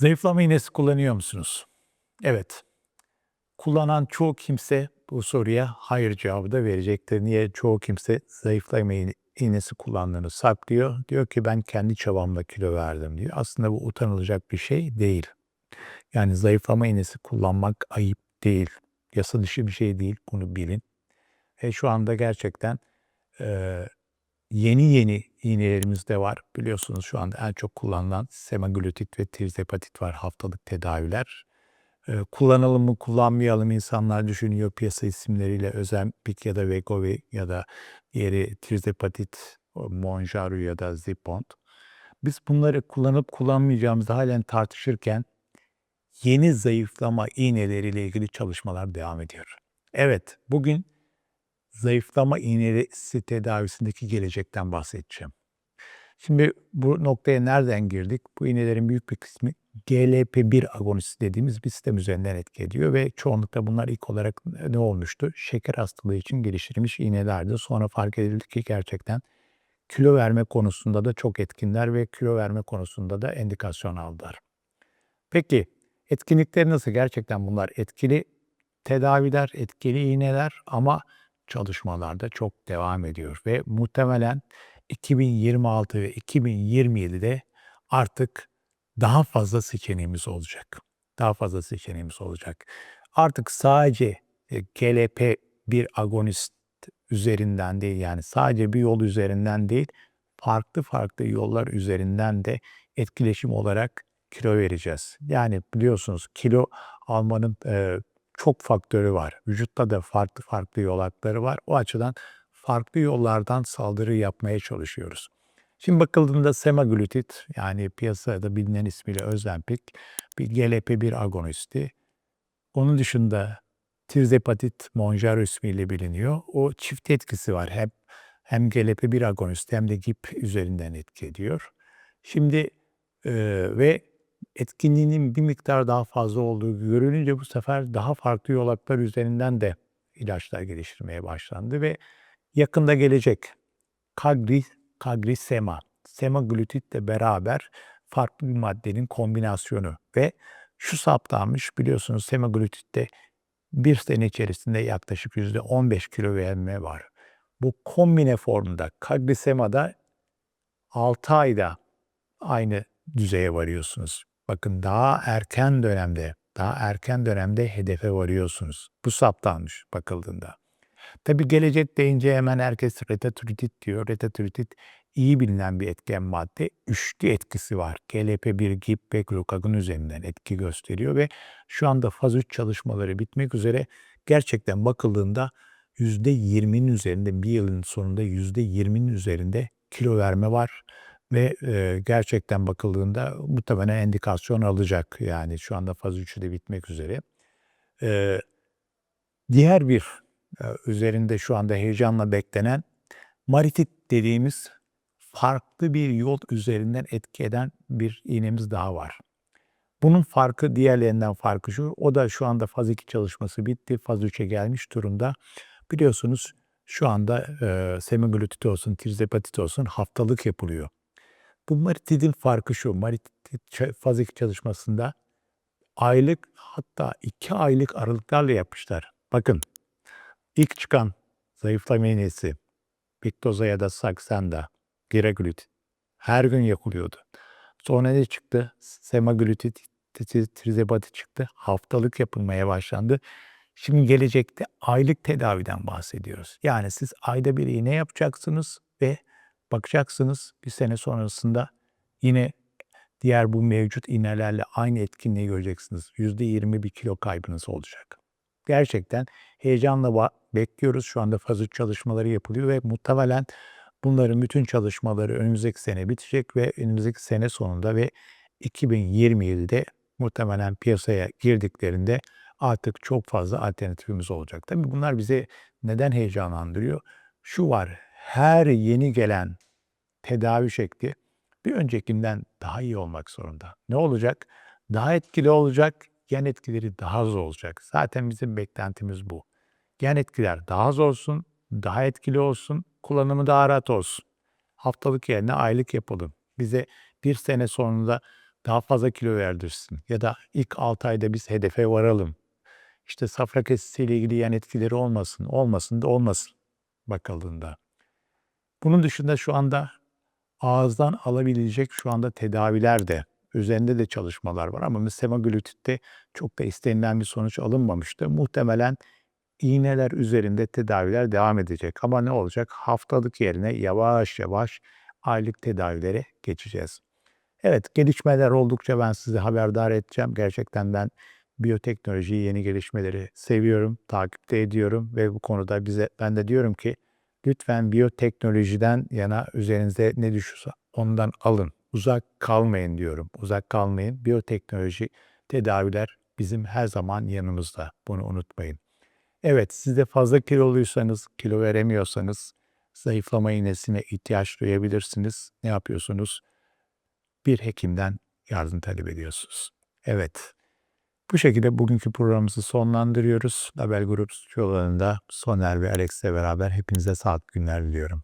Zayıflama iğnesi kullanıyor musunuz? Evet. Kullanan çoğu kimse bu soruya hayır cevabı da verecektir. Niye? Çoğu kimse zayıflama iğne- iğnesi kullandığını saklıyor. Diyor ki ben kendi çabamla kilo verdim diyor. Aslında bu utanılacak bir şey değil. Yani zayıflama iğnesi kullanmak ayıp değil. Yasa dışı bir şey değil. Bunu bilin. Ve şu anda gerçekten eee, yeni yeni iğnelerimiz de var. Biliyorsunuz şu anda en çok kullanılan semaglutid ve tirzhepatit var haftalık tedaviler. Eee, kullanalım mı kullanmayalım insanlar düşünüyor piyasa isimleriyle Ozempic ya da Wegovy ya da diğeri tirzhepatit, o Mounjaro ya da Zepbound. Biz bunları kullanıp kullanmayacağımızı halen tartışırken yeni zayıflama iğneleriyle ilgili çalışmalar devam ediyor. Evet, bugün zayıflama iğnesi tedavisindeki gelecekten bahsedeceğim. Şimdi bu noktaya nereden girdik? Bu iğnelerin büyük bir kısmı GLP-1 agonisti dediğimiz bir sistem üzerinden etki ediyor ve çoğunlukla bunlar ilk olarak ne olmuştu? Şeker hastalığı için geliştirilmiş iğnelerdi. Sonra fark edildi ki gerçekten kilo verme konusunda da çok etkinler ve kilo verme konusunda da endikasyon aldılar. Peki etkinlikleri nasıl? Gerçekten bunlar etkili tedaviler, etkili iğneler ama çalışmalarda çok devam ediyor ve muhtemelen 2026 ve 2027'de artık daha fazla seçeneğimiz olacak. Daha fazla seçeneğimiz olacak. Artık sadece e, GLP-1 agonist üzerinden değil yani sadece bir yol üzerinden değil farklı farklı yollar üzerinden de etkileşim olarak kilo vereceğiz. Yani biliyorsunuz kilo almanın e, çok faktörü var. Vücutta da farklı farklı yolakları var. O açıdan farklı yollardan saldırı yapmaya çalışıyoruz. Şimdi bakıldığında semaglutid yani piyasada bilinen ismiyle Ozempic bir GLP-1 agonisti. Onun dışında tirzhepatit Mounjaro ismiyle biliniyor. O çift etkisi var. Hem hem GLP-1 agonisti hem de GIP üzerinden etki ediyor. Şimdi e, ve etkinliğinin bir miktar daha fazla olduğu görülünce bu sefer daha farklı yolaklar üzerinden de ilaçlar geliştirmeye başlandı ve yakında gelecek Kagri, Kagri-Sema, semaglutitle beraber farklı bir maddenin kombinasyonu ve şu saptanmış biliyorsunuz semaglutitte bir sene içerisinde yaklaşık %15 kilo verme var. Bu kombine formunda Kagri-Sema'da 6 ayda aynı düzeye varıyorsunuz. Bakın daha erken dönemde, daha erken dönemde hedefe varıyorsunuz. Bu saptanmış bakıldığında. Tabi gelecek deyince hemen herkes retatrutid diyor. Retatrutid iyi bilinen bir etken madde. Üçlü etkisi var. GLP-1, GIP ve glukagon üzerinden etki gösteriyor ve şu anda faz 3 çalışmaları bitmek üzere gerçekten bakıldığında %20'nin üzerinde bir yılın sonunda %20'nin üzerinde kilo verme var ve e, gerçekten bakıldığında muhtemelen endikasyon alacak. Yani şu anda faz 3'ü de bitmek üzere. E, diğer bir e, üzerinde şu anda heyecanla beklenen maritit dediğimiz farklı bir yol üzerinden etki eden bir iğnemiz daha var. Bunun farkı diğerlerinden farkı şu. O da şu anda faz 2 çalışması bitti. Faz 3'e gelmiş durumda. Biliyorsunuz şu anda e, semaglutid olsun, tirzhepatit olsun haftalık yapılıyor. Bu maritidin farkı şu. Maritid faz 2 çalışmasında aylık hatta 2 aylık aralıklarla yapmışlar. Bakın ilk çıkan zayıflama iğnesi Victoza ya da Saxenda, Giraglutid her gün yapılıyordu. Sonra ne çıktı? Semaglutid, tirzepati çıktı. Haftalık yapılmaya başlandı. Şimdi gelecekte aylık tedaviden bahsediyoruz. Yani siz ayda bir iğne yapacaksınız ve bakacaksınız bir sene sonrasında yine diğer bu mevcut iğnelerle aynı etkinliği göreceksiniz. %20 bir kilo kaybınız olacak. Gerçekten heyecanla bekliyoruz. Şu anda faz 3 çalışmaları yapılıyor ve muhtemelen bunların bütün çalışmaları önümüzdeki sene bitecek ve önümüzdeki sene sonunda ve 2027'de muhtemelen piyasaya girdiklerinde artık çok fazla alternatifimiz olacak. Tabii bunlar bize neden heyecanlandırıyor? Şu var, her yeni gelen tedavi şekli bir öncekinden daha iyi olmak zorunda. Ne olacak? Daha etkili olacak, gen etkileri daha az olacak. Zaten bizim beklentimiz bu. Gen etkiler daha az olsun, daha etkili olsun, kullanımı daha rahat olsun. Haftalık yerine aylık yapalım. Bize bir sene sonunda daha fazla kilo verdirsin ya da ilk 6 ayda biz hedefe varalım. İşte safra kesesiyle ilgili yan etkileri olmasın, olmasın da olmasın bakıldığında. Bunun dışında şu anda ağızdan alabilecek şu anda tedaviler de üzerinde de çalışmalar var ama semaglutitte çok da istenilen bir sonuç alınmamıştı. Muhtemelen iğneler üzerinde tedaviler devam edecek ama ne olacak? Haftalık yerine yavaş yavaş aylık tedavilere geçeceğiz. Evet, gelişmeler oldukça ben sizi haberdar edeceğim. Gerçekten ben biyoteknolojiyi, yeni gelişmeleri seviyorum, takipte ediyorum ve bu konuda bize ben de diyorum ki lütfen biyoteknolojiden yana üzerinize ne düşürse ondan alın. Uzak kalmayın diyorum. Uzak kalmayın. Biyoteknoloji tedaviler bizim her zaman yanımızda. Bunu unutmayın. Evet, siz de fazla kiloluysanız, kilo veremiyorsanız zayıflama iğnesine ihtiyaç duyabilirsiniz. Ne yapıyorsunuz? Bir hekimden yardım talep ediyorsunuz. Evet. Bu şekilde bugünkü programımızı sonlandırıyoruz. Label Grup Stüdyolarında Soner ve Alex'le beraber hepinize sağlıklı günler diliyorum.